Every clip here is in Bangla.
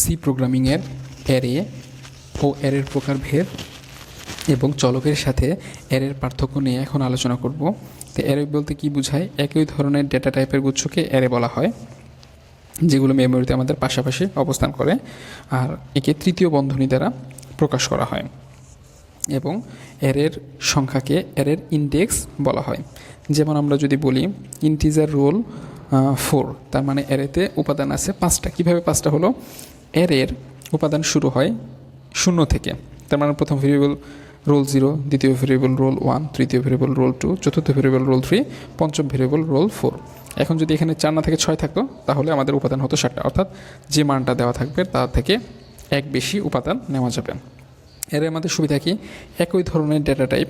সি প্রোগ্রামিংয়ের অ্যারে ও অ্যারের প্রকারভেদ এবং চলকের সাথে অ্যারের পার্থক্য নিয়ে এখন আলোচনা করব। তো অ্যারে বলতে কি বোঝায়? একই ধরনের ডেটা টাইপের গুচ্ছকে অ্যারে বলা হয়, যেগুলো মেমোরিতে আমাদের পাশাপাশি অবস্থান করে আর একে তৃতীয় বন্ধনী দ্বারা প্রকাশ করা হয় এবং এরের সংখ্যাকে এরের ইন্ডেক্স বলা হয়। যেমন আমরা যদি বলি ইন্টিজার রোল ফোর তার মানে এরেতে উপাদান আছে পাঁচটা। কীভাবে পাঁচটা হলো? এরের উপাদান শুরু হয় শূন্য থেকে। তার মানে প্রথম ভেরিয়েবল রোল জিরো দ্বিতীয় ভেরিয়েবল রোল ওয়ান তৃতীয় ভেরিয়েবল রোল টু চতুর্থ ভেরিয়েবল রোল থ্রি পঞ্চম ভেরিয়েবল রোল ফোর এখন যদি এখানে চার না থেকে ছয় থাকতো, তাহলে আমাদের উপাদান হতো ষাটটা অর্থাৎ যে মানটা দেওয়া থাকবে তার থেকে এক বেশি উপাদান নেওয়া যাবে। এর আমাদের সুবিধা কি? একই ধরনের ডেটা টাইপ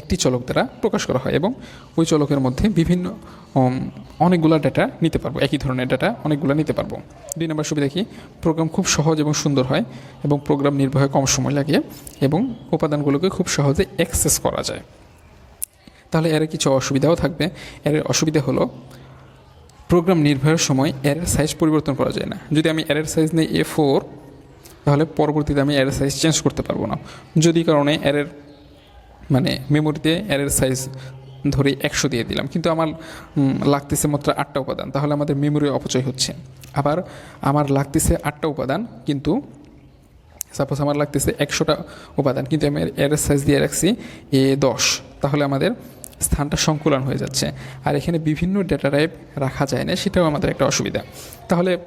একটি চলক দ্বারা প্রকাশ করা হয় এবং ওই চলকের মধ্যে বিভিন্ন অনেকগুলো ডেটা নিতে পারব। একই ধরনের ডেটা অনেকগুলো নিতে পারব। দুই নম্বর সুবিধা কি প্রোগ্রাম খুব সহজ এবং সুন্দর হয় এবং প্রোগ্রাম নির্বাহে কম সময় লাগে এবং উপাদানগুলোকে খুব সহজে অ্যাক্সেস করা যায়। তাহলে এর কিছু অসুবিধাও থাকবে। এর অসুবিধা হলো প্রোগ্রাম নির্বাহের সময় এর সাইজ পরিবর্তন করা যায় না। যদি আমি এর সাইজ নেই এ ফোর তাহলে পরবর্তীতে আমি এর সাইজ চেঞ্জ করতে পারব না। যদি কারণে এরের মানে মেমোরিতে এরের সাইজ ধরে একশো দিয়ে দিলাম। কিন্তু আমার লাগতেছে মাত্র আটটা উপাদান। তাহলে আমাদের মেমোরি অপচয় হচ্ছে। আবার আমার লাগতেছে আটটা উপাদান, কিন্তু সাপোজ আমার লাগতেছে একশোটা উপাদান, কিন্তু আমি এর সাইজ দিয়ে রাখছি এ দশ। তাহলে আমাদের স্থানটা সংকুলন হয়ে যাচ্ছে। আর এখানে বিভিন্ন ডেটা টাইপ রাখা যায় না, সেটাও আমাদের একটা অসুবিধা। তাহলে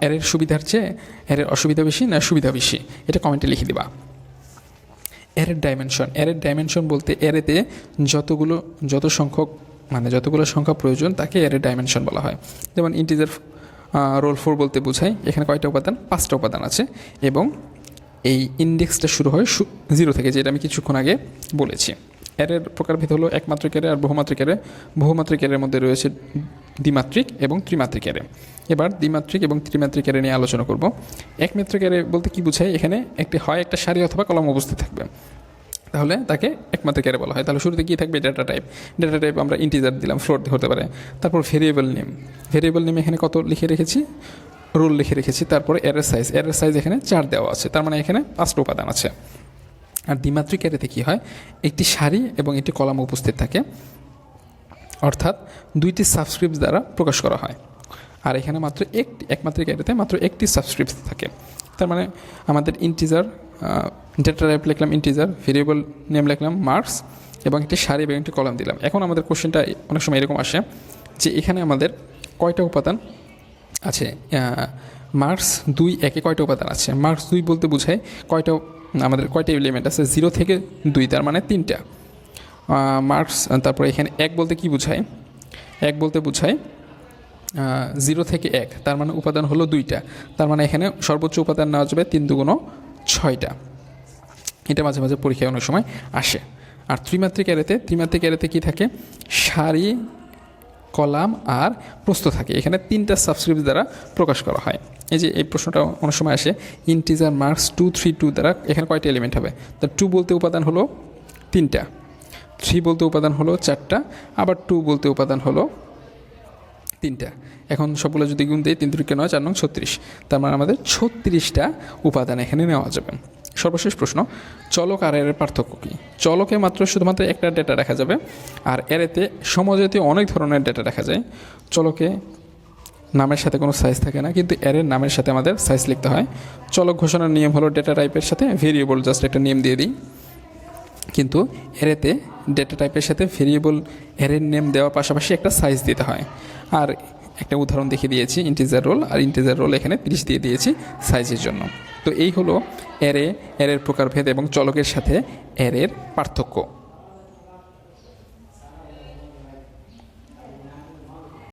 এরের সুবিধার চেয়ে এরের অসুবিধা বেশি না সুবিধা বেশি? এটা কমেন্টে লিখে দিবা। এরের ডাইমেনশন এরের ডাইমেনশন বলতে এরেতে যতগুলো, যত সংখ্যক মানে যতগুলো সংখ্যা প্রয়োজন তাকে এরের ডাইমেনশন বলা হয়। যেমন ইন্টিজার রোল ফোর বলতে বোঝায় এখানে কয়টা উপাদান? পাঁচটা উপাদান আছে এবং এই ইন্ডেক্সটা শুরু হয় জিরো থেকে, যেটা আমি কিছুক্ষণ আগে বলেছি। এরের প্রকারভেদ হলো একমাত্রিক এরে আর বহুমাত্রিক এরে বহুমাত্রিক এরের মধ্যে রয়েছে দ্বিমাত্রিক এবং ত্রিমাত্রিক এরে এবার দ্বিমাত্রিক এবং ত্রিমাত্রিক এরে নিয়ে আলোচনা করব। একমাত্রিক এরে বলতে কি বোঝায়? এখানে একটি হয়, একটা সারি অথবা কলম উপস্থিত থাকবে। তাহলে তাকে একমাত্রিক এরে বলা হয়। তাহলে শুরুতে কী থাকবে? ডেটা টাইপ ডেটা টাইপ আমরা ইন্টিজার দিলাম ফ্লোট হতে পারে। তারপর ভেরিয়েবল নেম ভেরিয়েবল নেম এখানে কত লিখে রেখেছি? রোল লিখে রেখেছি। তারপরে এরের সাইজ এরের সাইজ এখানে চার দেওয়া আছে। তার মানে এখানে পাঁচটা উপাদান আছে। আর দ্বিমাত্রিক এরেতে কী হয়? একটি সারি এবং একটি কলাম উপস্থিত থাকে। অর্থাৎ দুইটি সাবস্ক্রিপ্ট দ্বারা প্রকাশ করা হয়। আর এখানে মাত্র একটি একমাত্রিক এরেতে মাত্র একটি সাবস্ক্রিপ্ট থাকে। তার মানে আমাদের ইন্টিজার ডেটা টাইপ লিখলাম ইন্টিজার ভেরিয়েবল নেম লিখলাম মার্কস এবং একটি সারি এবং একটি কলাম দিলাম। এখন আমাদের কোশ্চেনটা অনেক সময় এরকম আসে যে এখানে আমাদের কয়টা উপাদান আছে? মার্কস দুই একে কয়টা উপাদান আছে? মার্কস দুই বলতে বোঝায় কয়টা, আমাদের কয়টা এলিমেন্ট আছে? জিরো থেকে দুই, তার মানে তিনটা। মার্কস তারপরে এখানে এক বলতে কি বোঝায়? এক বলতে বোঝায় জিরো থেকে এক, তার মানে উপাদান হলো দুইটা। তার মানে এখানে সর্বোচ্চ উপাদান নেওয়া যাবে তিন দুগুণ ছয়টা। এটা মাঝে মাঝে পরীক্ষায় অনেক সময় আসে। আর ত্রিমাত্রিক এরেতে ত্রিমাত্রিক এরেতে কী থাকে? সারি, কলাম আর প্রস্থ থাকে। এখানে তিনটা সাবস্ক্রিপ্ট দ্বারা প্রকাশ করা হয়। এই যে এই প্রশ্নটা অনেক সময় আসে integer marks two three two দ্বারা এখানে কয়টা এলিমেন্ট হবে? তো টু বলতে উপাদান হলো তিনটা। থ্রি বলতে উপাদান হলো চারটা, আবার টু বলতে উপাদান হলো তিনটা। এখন সবগুলো যদি গুণ দিই, তিন তিরিকে নয়, চার নং ছত্রিশ। তার মানে আমাদের ছত্রিশটা উপাদান এখানে নেওয়া যাবে। সর্বশেষ প্রশ্ন, চলক আর এর পার্থক্য কী? চলকে মাত্র শুধুমাত্র একটা ডেটা দেখা যাবে, আর এরেতে সমজাতীয় অনেক ধরনের ডেটা দেখা যায়। চলকে নামের সাথে কোনো সাইজ থাকে না, কিন্তু এরের নামের সাথে আমাদের সাইজ লিখতে হয়। চলক ঘোষণার নিয়ম হলো ডেটা টাইপের সাথে ভেরিয়েবল জাস্ট একটা নিয়ম দিয়ে দিই। কিন্তু এরেতে ডেটা টাইপের সাথে ভেরিয়েবল অ্যারের নেম দেওয়ার পাশাপাশি একটা সাইজ দিতে হয়। আর একটা উদাহরণ দেখিয়ে দিয়েছি ইন্টিজার রোল আর ইন্টিজার রোল এখানে তিরিশ দিয়ে দিয়েছি সাইজের জন্য। তো এই হলো এরে এর প্রকারভেদ এবং চলকের সাথে অ্যারের পার্থক্য।